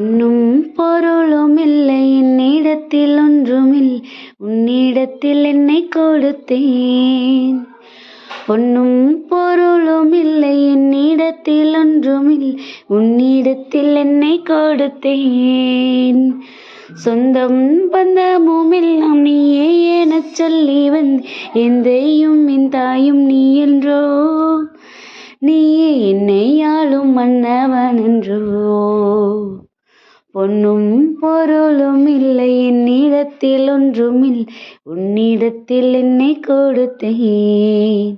உன்னும் பொருளும் இல்லை என்னிடத்தில் ஒன்றுமில். உன்னிடத்தில் என்னை கொடுத்தேன். பொன்னும் பொருளும் இல்லை என்னிடத்தில் ஒன்றுமில். உன்னிடத்தில் என்னை கொடுத்தேன். சொந்தம் பந்தமும் எல்லாம் நீயே எனச் சொல்லி வந்து எந்தையும் என் தாயும் நீ என்றோ? நீயே என்னை ஆளும் மன்னவன் என்றோ? பொன்னும் பொருளும் இல்லை என்னிடத்தில் ஒன்றுமில். உன்னிடத்தில் என்னை கொடுத்தேன்.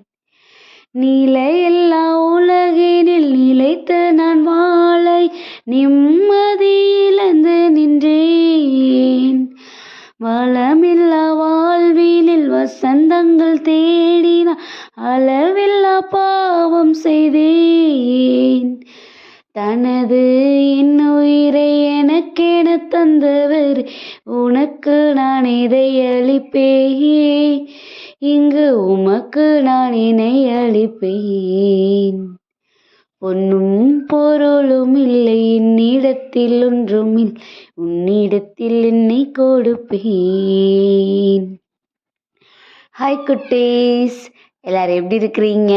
நிலையில்லா உலகினில் நிலைத்து நான் வாழை நிம்மதி இழந்து நின்றேன். வளமில்லா வாழ்வினில் வசந்தங்கள் தேடின அளவில்லா பாவம் செய்தேன். தனது என் உயிரை எனக்கென தந்தவர் உனக்கு நான் இதை அளிப்பேன். இங்கு உமக்கு நான் இணை அளிப்பேன். பொன்னும் பொருளும் இல்லை என்னிடத்தில் ஒன்றுமில் உன்னிடத்தில் என்னை கொடுப்பேன். ஹாய் குட்டீஸ் எல்லாரும் எப்படி இருக்கிறீங்க?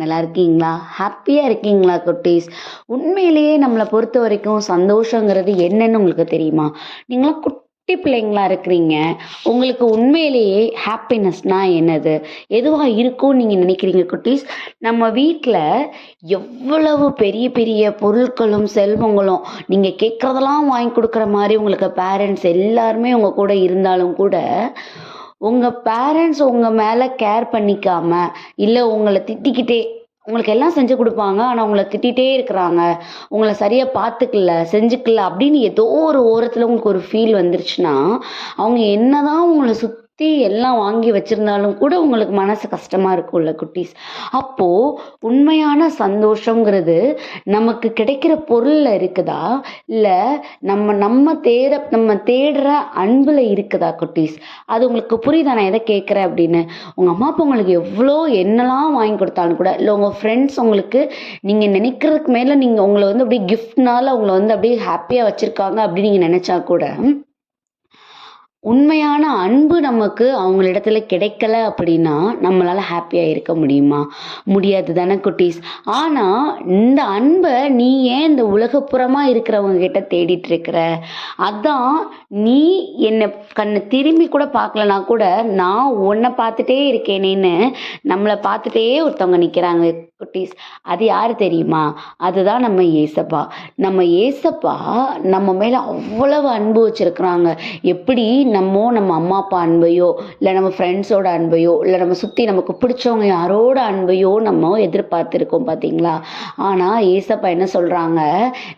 நல்லா இருக்கீங்களா? ஹாப்பியாக இருக்கீங்களா குட்டீஸ்? உண்மையிலேயே நம்மளை பொறுத்த வரைக்கும் சந்தோஷங்கிறது என்னன்னு உங்களுக்கு தெரியுமா? நீங்களாம் குட்டி பிள்ளைங்களா இருக்கிறீங்க. உங்களுக்கு உண்மையிலேயே ஹாப்பினஸ்னால் என்னது? எதுவாக இருக்கும்னு நீங்கள் நினைக்கிறீங்க குட்டீஸ்? நம்ம வீட்டில் எவ்வளவு பெரிய பெரிய பொருட்களும் செல்வங்களும் நீங்கள் கேட்குறதெல்லாம் வாங்கி கொடுக்குற மாதிரி உங்களுக்கு பேரண்ட்ஸ் எல்லாருமே உங்கள் கூட இருந்தாலும் கூட உங்கள் பேரண்ட்ஸ் உங்கள் மேலே கேர் பண்ணிக்காம இல்லை உங்களை திட்டிக்கிட்டே உங்களுக்கு எல்லாம் செஞ்சு கொடுப்பாங்க ஆனால் உங்களை திட்டிகிட்டே இருக்கிறாங்க. உங்களை சரியாக பார்த்துக்கல செஞ்சுக்கல அப்படின்னு ஏதோ ஒரு ஓரத்தில் உங்களுக்கு ஒரு ஃபீல் வந்துருச்சுன்னா அவங்க என்னதான் உங்களை சுத் சுற்றி எல்லாம் வாங்கி வச்சுருந்தாலும் கூட உங்களுக்கு மனசு கஷ்டமாக இருக்கும்ல குட்டீஸ். அப்போது உண்மையான சந்தோஷங்கிறது நமக்கு கிடைக்கிற பொருளில் இருக்குதா? இல்லை நம்ம நம்ம தேட நம்ம தேடுற அன்பில் இருக்குதா குட்டீஸ்? அது உங்களுக்கு புரியுதா? நான் எதை கேட்குறேன் அப்படின்னு. உங்கள் அம்மா அப்பா உங்களுக்கு எவ்வளோ என்னெல்லாம் வாங்கி கொடுத்தாலும் கூட இல்லை உங்கள் ஃப்ரெண்ட்ஸ் உங்களுக்கு நீங்கள் நினைக்கிறதுக்கு மேலே நீங்கள் உங்களை வந்து அப்படியே கிஃப்ட்னால உங்களை வந்து அப்படியே ஹாப்பியாக வச்சுருக்காங்க அப்படின்னு நீங்கள் நினச்சா கூட உண்மையான அன்பு நமக்கு அவங்களிடத்துல கிடைக்கல அப்படின்னா நம்மளால் ஹாப்பியாக இருக்க முடியுமா? முடியாது தானே குட்டீஸ். ஆனால் இந்த அன்பை நீ ஏன் இந்த உலகப்புறமாக இருக்கிறவங்க கிட்ட தேடிட்டு இருக்கிற? அதான் நீ என்னை கண்ணை திரும்பி கூட பார்க்கலனா கூட நான் உன்னை பார்த்துட்டே இருக்கேனேன்னு நம்மளை பார்த்துட்டே ஒருத்தவங்க நிற்கிறாங்க குட்டீஸ். அது யார் தெரியுமா? அதுதான் நம்ம ஏசப்பா. நம்ம ஏசப்பா நம்ம மேலே அவ்வளவு அன்பு வச்சுருக்குறாங்க. எப்படி நம்ம நம்ம அம்மா அப்பா அன்பையோ இல்லை நம்ம ஃப்ரெண்ட்ஸோட அன்பையோ இல்லை நம்ம சுற்றி நமக்கு பிடிச்சவங்க யாரோட அன்பையோ நம்ம எதிர்பார்த்துருக்கோம் பார்த்தீங்களா ஆனால் ஏசப்பா என்ன சொல்கிறாங்க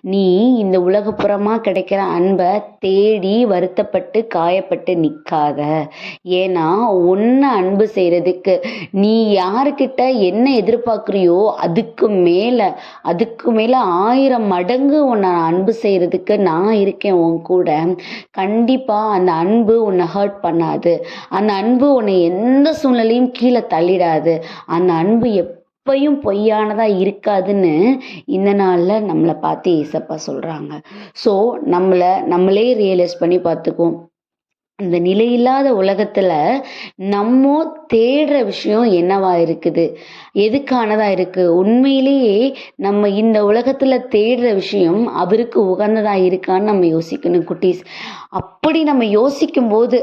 நீ இந்த உலகப்புறமாக கிடைக்கிற அன்பை தேடி வருத்தப்பட்டு காயப்பட்டு நிற்காத ஏன்னா ஒன்று அன்பு செய்கிறதுக்கு நீ யாருக்கிட்ட என்ன எதிர்பார்க்குறியோ அதுக்கு மேலே அதுக்கு மேலே ஆயிரம் மடங்கு உன்னை அன்பு செய்கிறதுக்கு நான் இருக்கேன் உன் கூட. கண்டிப்பாக அந்த அன்பு உன்னை ஹர்ட் பண்ணாது. அந்த அன்பு உன்னை எந்த சூழ்நிலையும் கீழே தள்ளிடாது. அந்த அன்பு எப்பையும் பொய்யானதாக இருக்காதுன்னு இந்த நாளில் நம்மளை பார்த்து ஏசப்பா சொல்கிறாங்க ஸோ நம்மளை நம்மளே ரியலைஸ் பண்ணி பார்த்துக்குவோம். இந்த நிலையில்லாத உலகத்தில் நம்ம தேடுற விஷயம் என்னவா இருக்குது? எதுக்கானதாக இருக்குது உண்மையிலேயே நம்ம இந்த உலகத்தில் தேடுற விஷயம் அவருக்கு உகந்ததாக இருக்கான்னு நம்ம யோசிக்கணும் குட்டீஸ். அப்படி நம்ம யோசிக்கும் போது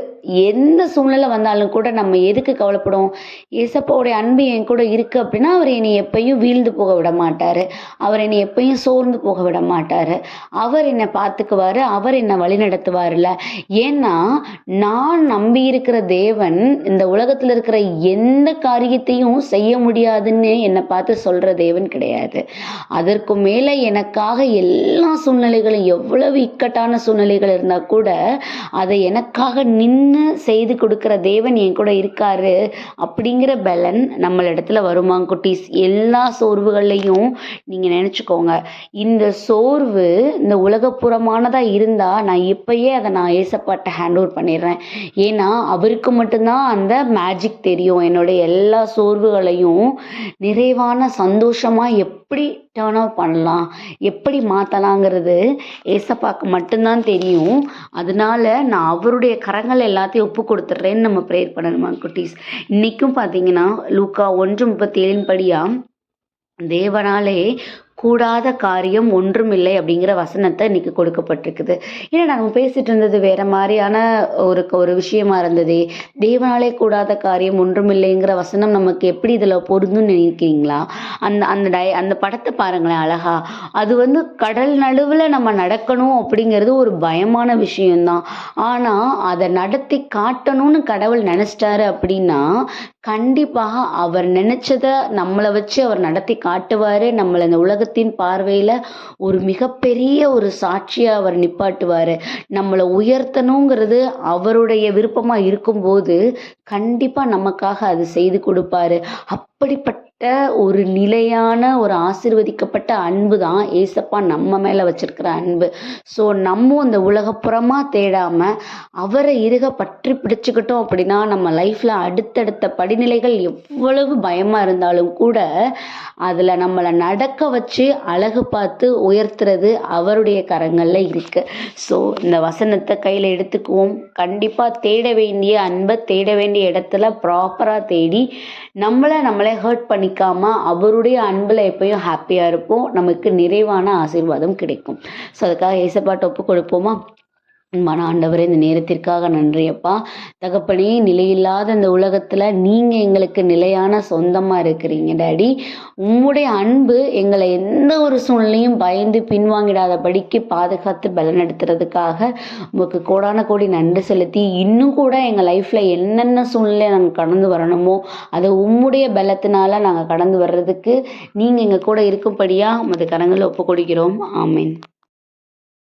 எந்த சூழ்நிலை வந்தாலும் கூட நம்ம எதுக்கு கவலைப்படுவோம்? ஏசப்பாவுடைய அன்பு என் கூட இருக்குது அப்படின்னா அவர் என்னை எப்பயும் வீழ்ந்து போக விட மாட்டார். அவர் என்னை எப்பயும் சோர்ந்து போக விட மாட்டார். அவர் என்னை பார்த்துக்குவார். அவர் என்னை வழி நடத்துவார்ல ஏன்னா நான் நம்பி இருக்கிற தேவன் இந்த உலகத்தில் இருக்கிற எந்த காரியத்தையும் செய்ய முடியாதுன்னு என்னை பார்த்து சொல்கிற தேவன் கிடையாது. அதற்கு மேலே எனக்காக எல்லா சூழ்நிலைகளும் எவ்வளவு இக்கட்டான சூழ்நிலைகள் இருந்தால் கூட அதை எனக்காக நின்று செய்து கொடுக்குற தேவன் என் கூட இருக்காரு அப்படிங்கிற பலன் நம்மளிடத்துல வருமா குட்டீஸ். எல்லா சோர்வுகள்லையும் நீங்கள் நினச்சிக்கோங்க. இந்த சோர்வு இந்த உலகப்புறமானதாக இருந்தால் நான் இப்பயே அதை நான் ஏசப்பாட்ட ஹேண்ட் ஓவர் பண்ணிடுறேன். ஏன்னா அவருக்கு மட்டும்தான் அந்த மேஜிக் தெரியும். என்னுடைய எல்லா சோர்வுகளையும் நிறைவான சந்தோஷமாக எப்படி டேர்ன் பண்ணலாம்? எப்படி மாற்றலாங்கிறது ஏசப்பாக்கு மட்டும்தான் தெரியும். அதனால நான் அவருடைய கரங்கள் எல்லாத்தையும் ஒப்பு கொடுத்துட்றேன்னு நம்ம ப்ரேயர் பண்ணணுமா குட்டீஸ்? இன்றைக்கும் பார்த்தீங்கன்னா லூக்கா ஒன்று முப்பத்தேழின் படியாக தேவனாலே கூடாத காரியம் ஒன்றுமில்லை அப்படிங்கிற வசனத்தை இன்னைக்கு கொடுக்கப்பட்டிருக்குது. ஏன்னா நம்ம பேசிட்டு இருந்தது வேற மாதிரியான ஒரு ஒரு விஷயமா இருந்தது. தேவனாலே கூடாத காரியம் ஒன்றுமில்லைங்கிற வசனம் நமக்கு எப்படி இதில் பொருந்தும்னு நினைக்கிறீங்களா? அந்த அந்த டை அந்த படத்தை பாருங்களேன் அழகா. அது வந்து கடல் நடுவில் நம்ம நடக்கணும் அப்படிங்கிறது ஒரு பயமான விஷயம்தான். ஆனால் அதை நடத்தி காட்டணும்னு கடவுள் நினச்சிட்டாரு அப்படின்னா கண்டிப்பாக அவர் நினச்சதை நம்மளை வச்சு அவர் நடத்தி காட்டுவார் நம்மளை இந்த உலகத்தின் பார்வையில் ஒரு மிகப்பெரிய ஒரு சாட்சியாக அவர் நிப்பாட்டுவார். நம்மளை உயர்த்தணுங்கிறது அவருடைய விருப்பமாக இருக்கும்போது கண்டிப்பாக நமக்காக அது செய்து கொடுப்பாரு. அப்படிப்பட்ட ஒரு நிலையான ஒரு ஆசிர்வதிக்கப்பட்ட அன்பு தான் ஏசப்பா நம்ம மேலே வச்சிருக்கிற அன்பு. ஸோ நம்ம அந்த உலகப்புறமாக தேடாமல் அவரை இருக பற்றி பிடிச்சுக்கிட்டோம் அப்படின்னா நம்ம லைஃப்பில் அடுத்தடுத்த படிநிலைகள் எவ்வளவு பயமாக இருந்தாலும் கூட அதில் நம்மளை நடக்க வச்சு அழகு பார்த்து உயர்த்துறது அவருடைய கரங்களில் இருக்குது ஸோ இந்த வசனத்தை கையில் எடுத்துக்குவோம். கண்டிப்பாக தேட வேண்டிய அன்பை தேட வேண்டிய இடத்துல ப்ராப்பராக தேடி நம்மளை நம்மளே ஹர்ட் பண்ணி பண்ணிக்காம அவருடைய அன்பில் எப்பயும் ஹாப்பியாக இருப்போம். நமக்கு நிறைவான ஆசீர்வாதம் கிடைக்கும். ஸோ அதுக்காக ஏசப்பாட்டு ஒப்பு கொடுப்போமா? அன்பான ஆண்டவரே இந்த நேரத்திற்காக நன்றியப்பா தகப்பனே நிலையில்லாத இந்த உலகத்தில் நீங்கள் எங்களுக்கு நிலையான சொந்தமாக இருக்கிறீங்க டாடி. உம்முடைய அன்பு எங்களை எந்த ஒரு சூழ்நிலையும் பயந்து பின்வாங்கிடாதபடிக்கு பாதுகாத்து பலனெடுத்துறதுக்காக உங்களுக்கு கோடான கோடி நன்றி செலுத்தி இன்னும் கூட எங்கள் லைஃப்பில் என்னென்ன சூழ்நிலை நாங்கள் கடந்து வரணுமோ அதை உம்முடைய பலத்தினால நாங்கள் கடந்து வர்றதுக்கு நீங்கள் எங்கள் கூட இருக்கும்படியாக மது கரங்களை ஒப்பு கொடுக்கிறோம் ஆமீன்.